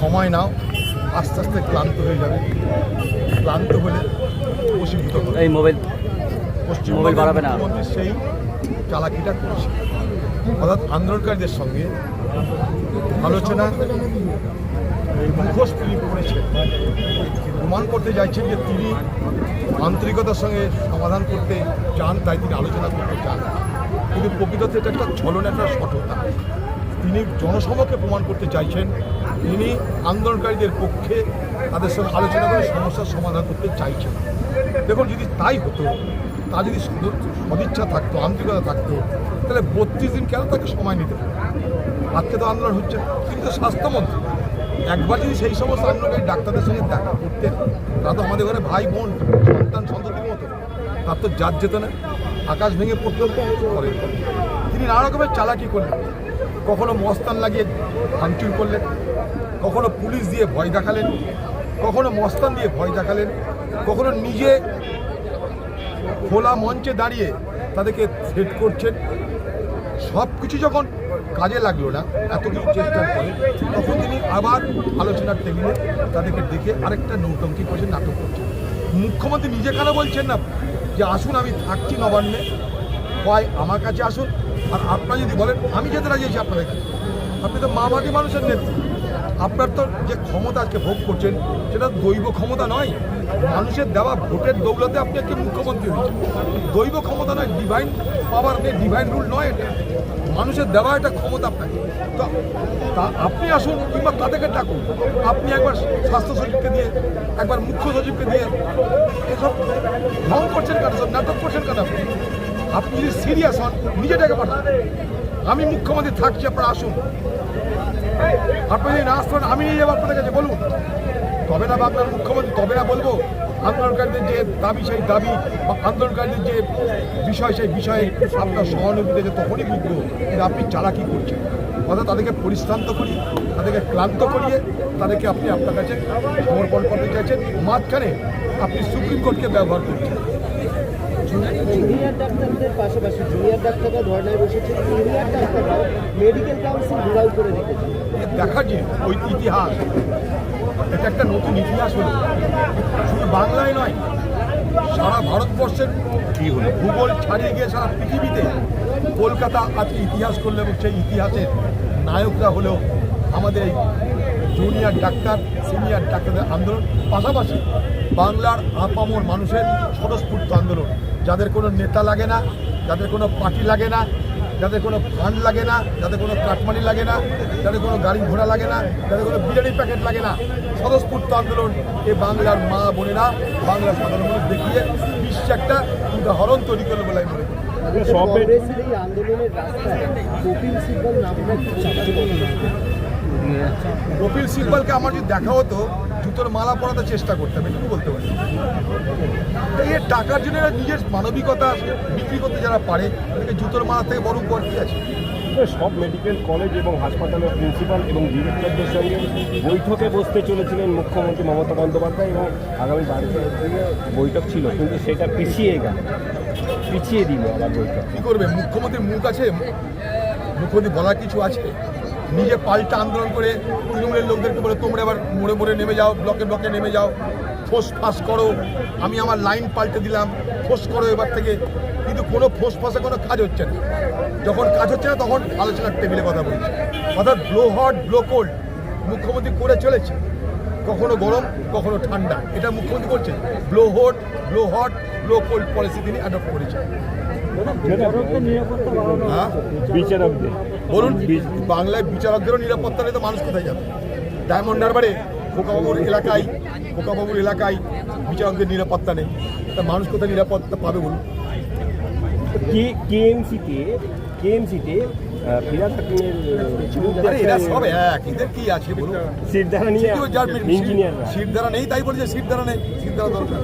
সময় নাও আস্তে আস্তে ক্লান্ত হয়ে যাবে। ক্লান্ত হলে বসীভূত এই মোবাইল মোবাইল বাড়াবে না। সেই চালাকিটা করছে। অর্থাৎ আন্দোলনকারীদের সঙ্গে আলোচনা মুখোশ তিনি করেছেন প্রমাণ করতে চাইছেন যে তিনি আন্তরিকতার সঙ্গে সমাধান করতে চান তাই তিনি আলোচনা করতে চান। কিন্তু প্রকৃততে এটা একটা ছলন একটা সঠতা। তিনি জনসভাকে প্রমাণ করতে চাইছেন। তিনি আন্দোলনকারীদের পক্ষে তাদের সঙ্গে আলোচনা করে সমস্যার সমাধান করতে চাইছেন। দেখুন, যদি তাই হতো, তা যদি সদ- সদিচ্ছা থাকতো, আন্তরিকতা থাকতো, তাহলে বত্রিশ দিন কেন তাকে সময় নিতে? আজকে তো আন্দোলন হচ্ছে। না। তিনি তো স্বাস্থ্যমন্ত্রী, একবার যদি সেই সমস্ত আন্দোলনকারী ডাক্তারদের সঙ্গে দেখা করতেন তারা তো আমাদের ঘরে ভাই, বোন, সন্তান, সন্ততির মতো। তার তো জাত যেত না আকাশ ভেঙে পড়তে করে। তিনি নানা রকমের চালাকি করলেন। কখনো মস্তান লাগিয়ে ভাঙচুর করলেন, কখনো পুলিশ দিয়ে ভয় দেখালেন, কখনো মস্তান দিয়ে ভয় দেখালেন, কখনো নিজে খোলা মঞ্চে দাঁড়িয়ে তাদেরকে থ্রেট করছেন। সব কিছু যখন কাজে লাগল না, এত কিছু চেষ্টার পরে তখন তিনি আবার আলোচনার টেবিলে তাদেরকে দেখে আরেকটা নৌটঙ্কি করছেন, নাটক করছেন। মুখ্যমন্ত্রী নিজে কেন বলছেন না যে, আসুন, আমি থাকছি নবান্নে, হয় আমার কাছে আসুন আর আপনারা যদি বলেন, আমি যেতে রাজি আছি আপনাদের কাছে। আপনি তো মামাটি মানুষের নেত্রী। আপনার তো যে ক্ষমতা আজকে ভোগ করছেন, সেটা দৈব ক্ষমতা নয়। মানুষের দেওয়া ভোটের দৌলতে আপনি একটি মুখ্যমন্ত্রী হয়েছেন। দৈব ক্ষমতা নয় ডিভাইন পাওয়ার নেই ডিভাইন রুল নয় এটা। মানুষের দেওয়া একটা ক্ষমতা আপনাকে। তো, তা আপনি আসুন কিংবা তাদেরকে ডাকুন। আপনি একবার স্বাস্থ্য সচিবকে দিয়ে, একবার মুখ্য সচিবকে দিয়ে এসব ঢং করছেন কেন? সব নাটক করছেন কেন আপনি? আপনি যদি সিরিয়াস হন নিজে ডেকে পাঠান। আমি মুখ্যমন্ত্রী থাকছি আপনারা আসুন। আপনি যদি না আসতে পারেন, আমি নিয়ে যাব আপনাদের কাছে বলুন। তবে না আপনার মুখ্যমন্ত্রী তবে না বলব আন্দোলনকারীদের যে দাবি সেই দাবি বা আন্দোলনকারীদের যে বিষয় সেই বিষয়ে আপনার সহানুভূতি যে তখনই বুঝব যে আপনি চালাকি করছেন। অর্থাৎ তাদেরকে পরিশ্রান্ত করি তাদেরকে ক্লান্ত করিয়ে তাদেরকে আপনি আপনার কাছে সমর্পণ করতে চাইছেন। মাঝখানে আপনি সুপ্রিম কোর্টকে ব্যবহার করছেন। জুনিয়র ডাক্তারদের পাশাপাশি জুনিয়র ডাক্তাররা ধর্নায় বসেছে সিনিয়র ডাক্তাররাও মেডিকেল কাউন্সিল ঘেরাও করে রেখেছে দেখার যে ওই ইতিহাস এটা একটা নতুন ইতিহাস হলো। শুধু বাংলায় নয় সারা ভারতবর্ষের কি হলো? ভূগোল ছাড়িয়ে গিয়ে সারা পৃথিবীতে কলকাতা আজকে ইতিহাস করল এবং সেই ইতিহাসের নায়করা হলেও আমাদের এই জুনিয়র ডাক্তার সিনিয়র ডাক্তারদের আন্দোলন। পাশাপাশি বাংলার আপামর মানুষের স্বতঃস্ফূর্ত আন্দোলন। যাদের কোনো নেতা লাগে না যাদের কোনো পার্টি লাগে না যাদের কোনো ফান্ড লাগে না যাদের কোনো কাটমানি লাগে না যাদের কোনো গাড়ি ঘোড়া লাগে না যাদের কোনো বিরিয়ানি প্যাকেট লাগে না স্বতঃস্ফূর্ত আন্দোলন এ বাংলার মা বোনেরা বাংলার সাধারণ মানুষ দেখিয়ে বিশ্বে একটা উদাহরণ তৈরি করল বলে আমি মনে করি। কপিল সিব্বলকে আমার যদি দেখা হতো জুতোর মালা পরাতে চেষ্টা করতাম এটুকু বলতে পারি। এই এর টাকার জন্য এরা নিজের মানবিকতা বিক্রি করতে যারা পারে তাদেরকে জুতোর মালা থেকে বড় উপর কি আছে। সব মেডিকেল কলেজ এবং হাসপাতালের প্রিন্সিপাল এবং ডিরেক্টরদের সঙ্গে বৈঠকে বসতে চলেছিলেন মুখ্যমন্ত্রী মমতা বন্দ্যোপাধ্যায় এবং আগামী বাড়িতে বৈঠক ছিল কিন্তু সেটা পিছিয়ে গেল। পিছিয়ে দিল আবার বৈঠক। কী করবে? মুখ্যমন্ত্রীর মুখ আছে? মুখ্যমন্ত্রী বলার কিছু আছে? নিজে পাল্টা আন্দোলন করে তৃণমূলের লোকদেরকে বলে, তোমরা এবার মোড়ে মোড়ে নেমে যাও ব্লকে ব্লকে নেমে যাও। ফোস ফাঁস করো। আমি আমার লাইন পাল্টে দিলাম। ফোস করো এবার থেকে। কিন্তু কোনো ফোস ফাঁসে কোনো কাজ হচ্ছে না। যখন কাজ হচ্ছে না, তখন আলোচনার টেবিলে কথা বলছে। অর্থাৎ ব্লো হট ব্লো কোল্ড মুখ্যমন্ত্রী করে চলেছে। কখনো গরম, কখনো ঠান্ডা। এটা মুখ্যমন্ত্রী করছেন। Blow hot blow hot blow cold policy তিনি অ্যাডপ্ট করেছেন। বিচারকদের বলুন বাংলায় বিচারকদেরও নিরাপত্তা নেই তো মানুষ কোথায় যাবে? ডায়মন্ড হারবারে খোকাবাবুর এলাকায় খোকাবাবুর এলাকায় বিচারকদের নিরাপত্তা নেই। তা মানুষ কোথায় নিরাপত্তা পাবে বলুন? কে কেএমসিতে কেএমসিতে এরা সব এক এদের কি আছে বলুন? সিট ধারা নিয়ে সিট দ্বারা নেই তাই বলেছে সিট দ্বারা নেই সিট দ্বারা দরকার।